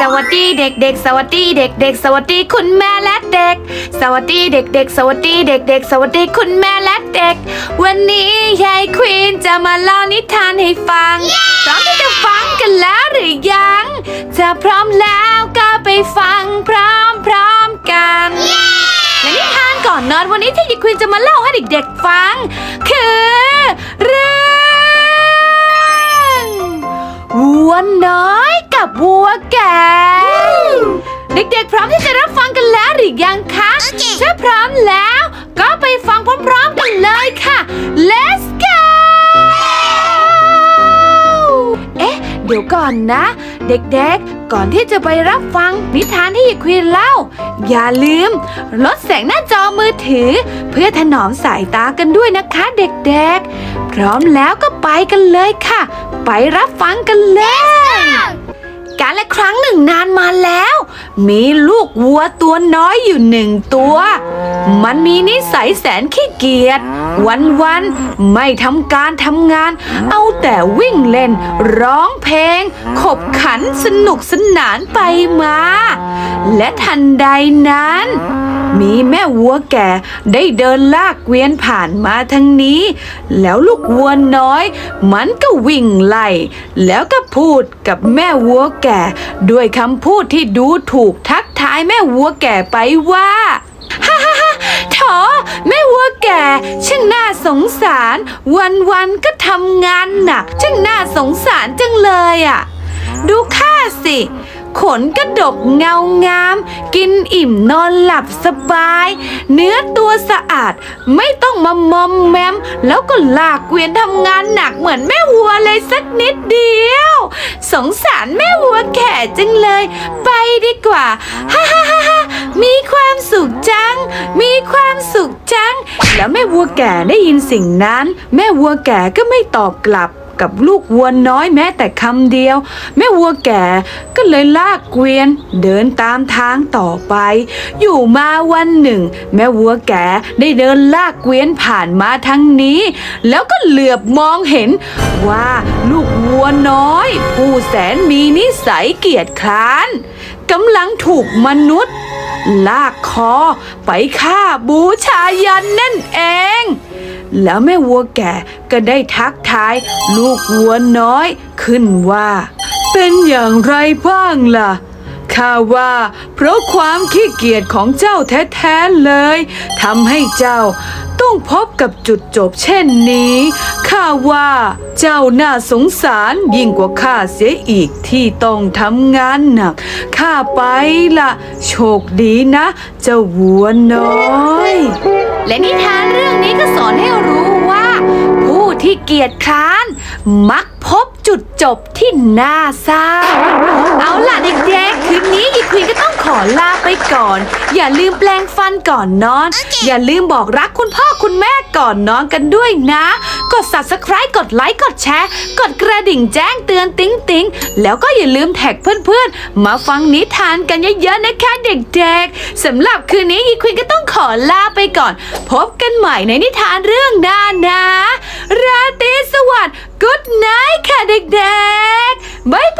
สวัสดีเด็กๆ สวัสดีเด็กๆ สวัสดีคุณแม่และเด็ก สวัสดีเด็กๆ สวัสดีเด็กๆ สวัสดีคุณแม่และเด็ก วันนี้ยายควีนจะมาเล่านิทานให้ฟังพร้อมที่จะฟังกันแล้วหรือยังถ้าพร้อมแล้วก็ไปฟังพร้อมๆกันและนิทานก่อนนอนวันนี้ที่ยายควีนจะมาเล่าให้เด็กๆฟัง คือเรื่องวัวน้อย กับวัวแก่เด็กๆ พร้อมที่จะรับฟังกันแล้วหรือยังคะถ้าพร้อมแล้ว ก็ไปฟังพร้อมๆกันเลยค่ะ let's go เอ๊ะ เดี๋ยวก่อนนะ เด็กๆ ก่อนที่จะไปรับฟังนิทานที่ยายควีนเล่า อย่าลืม ลดแสงหน้าจอมือถือ เพื่อถนอมสายตากันด้วยนะคะเด็กๆ พร้อมแล้วก็ไปกันเลยค่ะ ไปรับฟังกันเลย การละครั้งหนึ่งนานมาแล้ว มีลูกวัวตัวน้อยอยู่หนึ่งตัว มันมีนิสัยแสนขี้เกียจวันวันไม่ทำการทำงาน เอาแต่วิ่งเล่น ร้องเพลง ขบขันสนุกสนานไปมา และทันใดนั้นมีแม่วัวแก่ได้เดินลากเกวียนผ่านมาทางนี้ แล้วลูกวัวน้อย มันก็วิ่งไล่ แล้วก็พูดกับแม่วัวแก่ ด้วยคำพูดที่ดูถูกทักทายแม่วัวแก่ไปว่าฮ่าฮ่าฮ่าโถแม่วัวแก่ช่างน่าสงสาร วันวันก็ทำงานหนักช่างน่าสงสารจังเลยอะ ดูข้าสิ ขนกระดกเงางาม กินอิ่มนอนหลับสบาย เนื้อตัวสะอาดไม่ต้องมามอมแมม แล้วก็ลากเกวียนทำงานหนักเหมือนแม่วัวเลยสักนิดเดียว สงสารแม่วัวแก่จังเลย ไปดีกว่าฮ่าฮ่าฮ่าฮ่ามีความสุขจัง มีความสุขจัง แล้วแม่วัวแก่ได้ยินสิ่งนั้น แม่วัวแก่ก็ไม่ตอบกลับ กับลูกวัวน้อยแม้แต่คำเดียว แม่วัวแก่ก็เลยลากเกวียนเดินตามทางต่อไป อยู่มาวันหนึ่ง แม่วัวแก่ได้เดินลากเกวียนผ่านมาทางนี้ แล้วก็เหลือบมองเห็น ว่าลูกวัวน้อย ผู้แสนมีนิสัยเกียจคร้านกำลังถูกมนุษย์ ลากคอไปฆ่าบูชายันนั่นเอง แล้วแม่วัวแก่ก็ได้ทักทาย ลูกวัวน้อย ขึ้นว่า เป็นอย่างไรบ้างล่ะ ข้าว่า เพราะความขี้เกียจของเจ้าแท้ๆเลยทำให้เจ้าต้องพบกับจุดจบเช่นนี้ข้าว่า เจ้าน่าสงสารยิ่งกว่าข้าเสียอีกที่ต้องทำงานหนักข้าไปละโชคดีนะ เจ้าวัวน้อย และนิทานเรื่องนี้ก็สอนให้รู้ ที่เกียจคร้าน มักพบจุดจบที่น่าเศร้า เอาล่ะเด็กๆ คืนนี้ยีควีนก็ต้องขอลาไปก่อน อย่าลืมแปลงฟันก่อนนอน อย่าลืมบอกรักคุณพ่อคุณแม่ก่อนนอนกันด้วยนะ กด subscribe กดไลค์ กดแชร์ กดกระดิ่งแจ้งเตือนติ๊งติ๊งแล้วก็อย่าลืมแท็กเพื่อนๆ มาฟังนิทานกันเยอะๆนะคะเด็กๆสำหรับคืนนี้ยีควีนก็ต้องขอลาไปก่อน พบกันใหม่ในนิทานเรื่องหน้านะ ราตรีสวัสดิ์ Good night ค่ะเด็กๆบ๊ายบาย